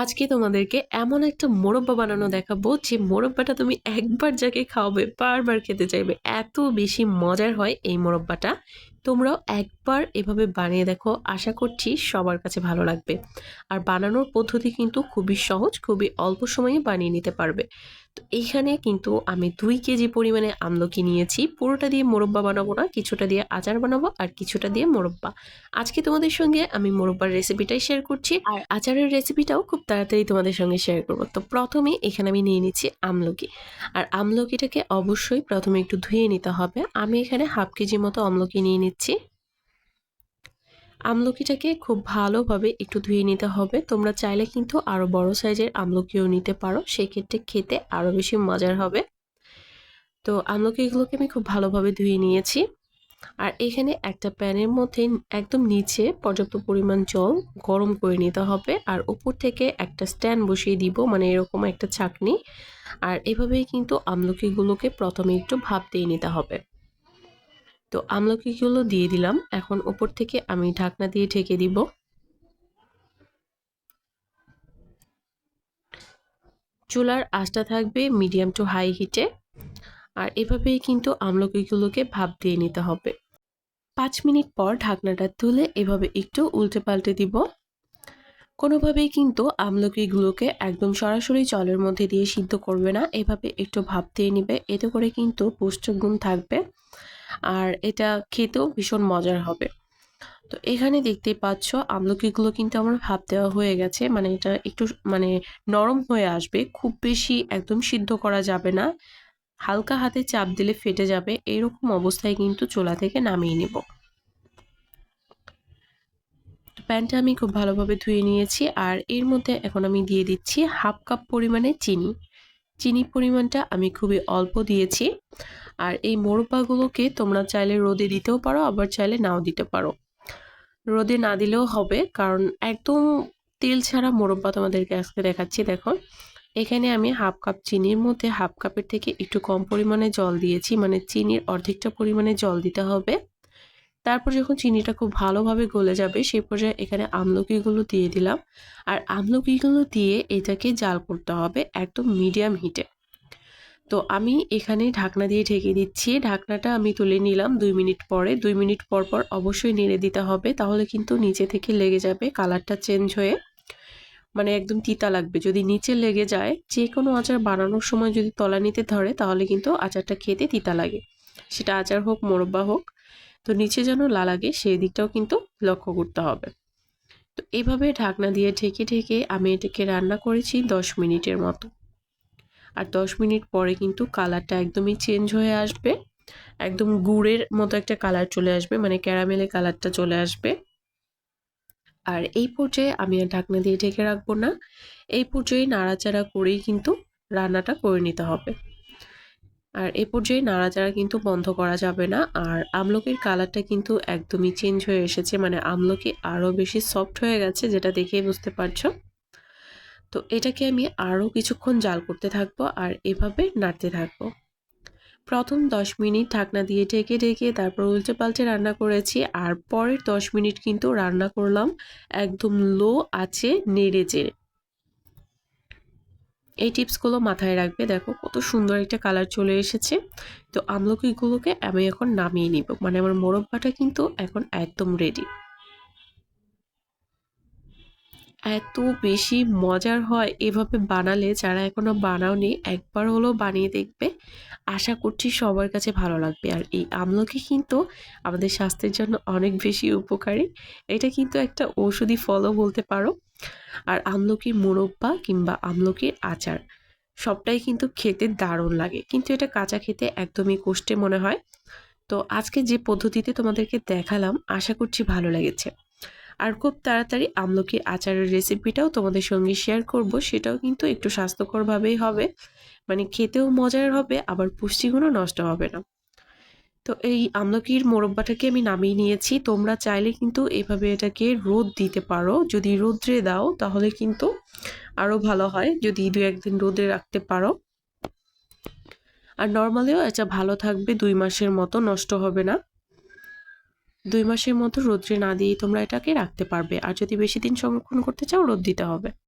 আজকে তোমাদেরকে এমন একটা মোরব্বা বানানো দেখাবো, যে মোরব্বাটা তুমি একবার যাকে খাওয়াবে বারবার খেতে চাইবে। এত বেশি মজার হয় এই মোরব্বাটা। তোমরাও একবার এভাবে বানিয়ে দেখো। আশা করছি সবার কাছে ভালো লাগবে। আর বানানোর পদ্ধতি কিন্তু খুবই সহজ খুবই অল্প সময়ে বানিয়ে নিতে পারবে। তো এইখানে কিন্তু আমি দুই কেজি পরিমাণে আমলকি নিয়েছি। পুরোটা দিয়ে মোরব্বা বানাবো না কিছুটা দিয়ে আচার বানাবো আর কিছুটা দিয়ে মোরব্বা। আজকে তোমাদের সঙ্গে আমি মোরব্বার রেসিপিটাই শেয়ার করছি। আর আচারের রেসিপিটাও খুব তাড়াতাড়ি তোমাদের সঙ্গে শেয়ার করব। তো প্রথমে এখানে আমি নিয়ে নিচ্ছি আমলকি। আর আমলকিটাকে অবশ্যই প্রথমে একটু ধুয়ে নিতে হবে। আমি এখানে হাফ কেজি মতো আমলকি নিয়ে নিচ্ছি। আমলকিটাকে খুব ভালোভাবে একটু ধুয়ে নিতে হবে। তোমরা চাইলে কিন্তু আরও বড় সাইজের আমলকিও নিতে পারো। সেক্ষেত্রে খেতে আরও বেশি মজার হবে। তো আমলকিগুলোকে আমি খুব ভালোভাবে ধুয়ে নিয়েছি। আর এখানে একটা প্যানের মধ্যে একদম নিচে পর্যাপ্ত পরিমাণ জল গরম করে নিতে হবে। আর উপর থেকে একটা স্ট্যান্ড বসিয়ে দিব মানে এরকম একটা ছাকনি। আর এভাবেই কিন্তু আমলকিগুলোকে প্রথমে একটু ভাপ দিয়ে নিতে হবে। তো আমলকিগুলো দিয়ে দিলাম। এখন ওপর থেকে আমি ঢাকনা দিয়ে ঢেকে দিব। চুলার আঁচটা থাকবে মিডিয়াম টু হাই হিটে। আর এভাবেই কিন্তু আমলকিগুলোকে ভাপ দিয়ে নিতে হবে। পাঁচ মিনিট পর ঢাকনাটা তুলে এভাবে একটু উল্টে পাল্টে দিব। কোনোভাবেই কিন্তু আমলকিগুলোকে একদম সরাসরি জলের মধ্যে দিয়ে সিদ্ধ করবে না। এভাবে একটু ভাপ দিয়ে নিবে। এতে করে কিন্তু পুষ্টিগুণ থাকবে। আর এটা খেতেও ভীষণ মজার হবে। তো এখানে দেখতে পাচ্ছ আমলকিগুলো কিন্তু আমার ভাপ দেওয়া হয়ে গেছে। মানে এটা একটু মানে নরম হয়ে আসবে, খুব বেশি একদম সিদ্ধ করা যাবে না। হালকা হাতে চাপ দিলে ফেটে যাবে, এরকম অবস্থায় কিন্তু চোলা থেকে নামিয়ে নেব। প্যানটা আমি খুব ভালোভাবে ধুয়ে নিয়েছি, আর এর মধ্যে এখন আমি দিয়ে দিচ্ছি হাফ কাপ পরিমাণে চিনি। চিনি পরিমাণটা আমি খুবই অল্প দিয়েছি। আর এই মোরব্বাগুলোকে তোমরা চাইলে রোদে দিতেও পারো, আবার চাইলে নাও দিতে পারো। রোদে না দিলেও হবে, কারণ একদম তেল ছাড়া মোরব্বা তোমাদেরকে আজকে দেখাচ্ছি, দেখো। এখানে আমি হাফ কাপ চিনির মধ্যে, হাফ কাপের থেকে একটু কম পরিমাণে জল দিয়েছি মানে চিনির অর্ধেকটা পরিমাণে জল দিতে হবে। তারপর যখন চিনিটা খুব ভালোভাবে গলে যাবে সেই পর্যায়ে এখানে আমলকিগুলো দিয়ে দিলাম। আর আমলকিগুলো দিয়ে এটাকে জাল করতে হবে একদম মিডিয়াম হিটে। তো আমি এখানে ঢাকনা দিয়ে ঢেকে দিচ্ছি। ঢাকনাটা আমি তুলে নিলাম দুই মিনিট পরে। দুই মিনিট পর পর অবশ্যই নেড়ে দিতে হবে, তাহলে কিন্তু নিচে থেকে লেগে যাবে কালারটা চেঞ্জ হয়ে। মানে একদম তিতা লাগবে। যদি নিচে লেগে যায় যে কোনো আচার বানানোর সময় যদি তলানিতে ধরে, তাহলে কিন্তু আচারটা খেতে তিতা লাগে। সেটা আচার হোক, মোরব্বা হোক তো নিচে যেন লা লাগে, সেই দিকটাও কিন্তু লক্ষ্য করতে হবে। তো এইভাবে ঢাকনা দিয়ে ঢেকে ঢেকে আমি এটাকে রান্না করেছি দশ মিনিটের মতো। আর দশ মিনিট পরে কিন্তু কালারটা একদমই চেঞ্জ হয়ে আসবে। একদম গুড়ের মতো একটা কালার চলে আসবে মানে ক্যারামেলের কালারটা চলে আসবে। আর এই পর্যায়ে আমি আর ঢাকনা দিয়ে ঢেকে রাখব না। এই পর্যায়ে নাড়াচাড়া করেই কিন্তু রান্নাটা করে নিতে হবে। আর এ পর্যায়ে নাড়াচাড়া কিন্তু বন্ধ করা যাবে না। আর আমলকির কালারটা কিন্তু একদমই চেঞ্জ হয়ে এসেছে মানে আমলকি আরও বেশি সফট হয়ে গেছে, যেটা দেখেই বুঝতে পারছ। তো এটাকে আমি আরও কিছুক্ষণ জাল করতে থাকব আর এভাবে নাড়তে থাকব। প্রথম দশ মিনিট ঢাকনা দিয়ে ঢেকে ঢেকে তারপর উল্টে পাল্টে রান্না করেছি আর পরের দশ মিনিট কিন্তু রান্না করলাম একদম লো আছে নেড়ে চেড়ে। এই টিপসগুলো মাথায় রাখবে। দেখো কত সুন্দর একটা কালার চলে এসেছে। তো আমলকিগুলোকে আমি এখন নামিয়ে নিব। মানে আমার মোরব্বাটা কিন্তু এখন একদম রেডি এত বেশি মজার হয় এভাবে বানালে যারা এখনও বানাওনি, একবার হলেও বানিয়ে দেখবে। আশা করছি সবার কাছে ভালো লাগবে। আর এই আমলকি কিন্তু আমাদের স্বাস্থ্যের জন্য অনেক বেশি উপকারী। এটা কিন্তু একটা ঔষধি ফলও বলতে পারো। আর আমলকির মোরব্বা কিংবা আমলকির আচার, সবটাই কিন্তু খেতে দারুণ লাগে। কিন্তু এটা কাঁচা খেতে একদমই কষ্টে মনে হয়। তো আজকে যে পদ্ধতিতে তোমাদেরকে দেখালাম, আশা করছি ভালো লেগেছে। আর খুব তাড়াতাড়ি আমলকির আচারের রেসিপিটাও তোমাদের সঙ্গে শেয়ার করব, সেটাও কিন্তু একটু স্বাস্থ্যকরভাবেই হবে। মানে খেতেও মজার হবে, আবার পুষ্টিগুণও নষ্ট হবে না। তো এই আমলকির মোরব্বাটাকে আমি নামিয়ে নিয়েছি। তোমরা চাইলে কিন্তু এভাবে এটাকে রোদ দিতে পারো। যদি রোদ্রে দাও, তাহলে কিন্তু আরও ভালো হয়। যদি দু একদিন রোদে রাখতে পারো। আর নর্মালিও এটা ভালো থাকবে, দুই মাসের মতো নষ্ট হবে না। দুই মাসের মতো রোদ্রে না দিয়ে তোমরা এটাকে রাখতে পারবে। আর যদি বেশি দিন সংরক্ষণ করতে চাও, রোদ দিতে হবে।